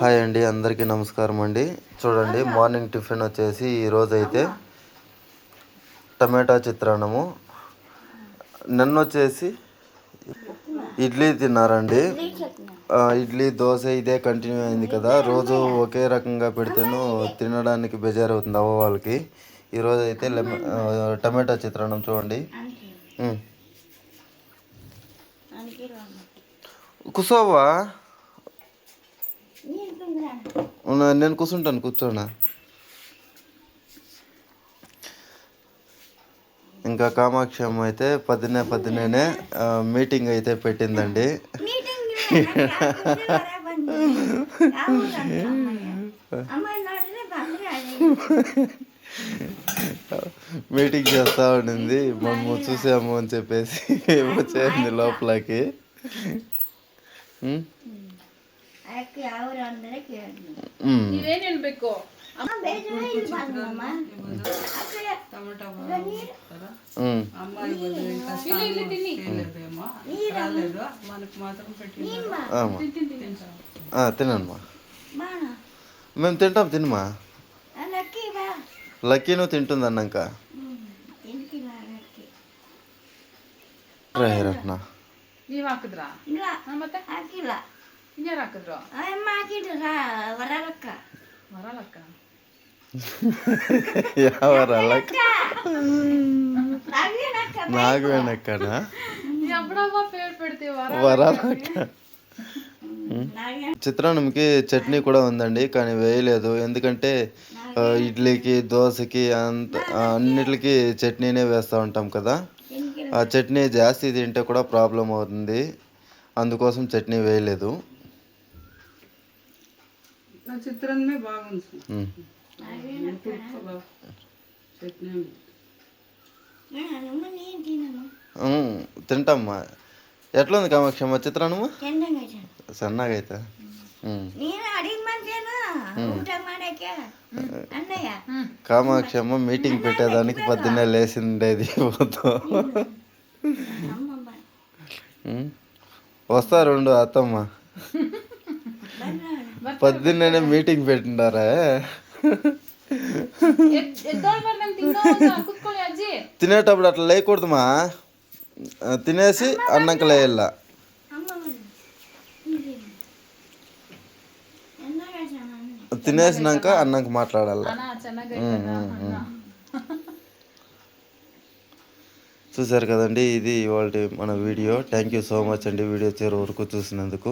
Hi అండి అందరికీ నమస్కారం అండి. చూడండి మార్నింగ్ టిఫిన్ వచ్చేసి ఈరోజు అయితే టమాటా చిత్రాన్నము. నిన్న వచ్చేసి ఇడ్లీ తిన్నారండి. ఇడ్లీ దోశ ఇదే కంటిన్యూ అయింది కదా. రోజు ఒకే రకంగా పెడితేను తినడానికి బేజారవుతుంది అవ్వ వాళ్ళకి. ఈరోజు అయితే లెమన్ టమాటా చిత్రాన్నం చూడండి. ఉమ్. నేను కూర్చుంటాను కూర్చోనా? ఇంకా కామాక్షి అమ్మ అయితే పొద్దున్నే పొద్దున్నేనే ఆ, మీటింగ్ అయితే పెట్టిందండి. మీటింగ్ చేస్తా ఉండింది మనము చూసాము అని చెప్పేసి వచ్చేయండి లోపలికి. ఉమ్, ఉమ్. ಇವೇನೇನ್ ಬೇಕು ಟೊಮೆಟೊ ತರ ఉమ్. అమ్మాయి వద్దు ఇంకా స్నానం చేయలేదేమో రాలేదు మనకు మాత్రం పెట్టి ఆమా. ఆ, తినమ్మా మేము తింటాం తినమా లక్కీను తింటుంది అన్నాక రహరత్న ನೀವ್ ಹಾಕಿದ್ರಾ ಹಾ, ಮತ್ತೆ ಇನ್ಯಾರು ಹಾಕಿದ್ರು వరలక్క ವರಲಕ್ಕ ఎవరు లక్క నాగవేణక్కనా ఎప్పుడమ్మా పేరు పెడితే వర వరాలక్క చిత్రాన్నంకి చట్నీ కూడా ఉందండి కానీ వేయలేదు ఎందుకంటే ఆ, ఇడ్లీకి దోశకి అంత ఆ, అన్నిటికి చట్నీనే వేస్తూ ఉంటాం కదా ఆ చట్నీ జాస్తి తింటే కూడా ప్రాబ్లం అవుతుంది అందుకోసం చట్నీ వేయలేదు తింటామ్మా. ఎట్లుంది కామాక్షమ్మ చిత్రాన్నము సన్నగా అయితే? కామాక్షమ్మ మీటింగ్ పెట్టేదానికి పొద్దున్నే లేచిండేది ఉమ్. వస్తారుండు అత్తమ్మ. పొద్దున్నే మీటింగ్ పెట్టినారా తినేటప్పుడు అట్లా లేయకూడదుమా? తినేసి అన్నంక లేయాల తినేసినాక అన్నంక మాట్లాడాల చూసారు కదండి ఇది ఇవాళ మన video. Thank you so much అండి వీడియో చివరి వరకు చూసినందుకు.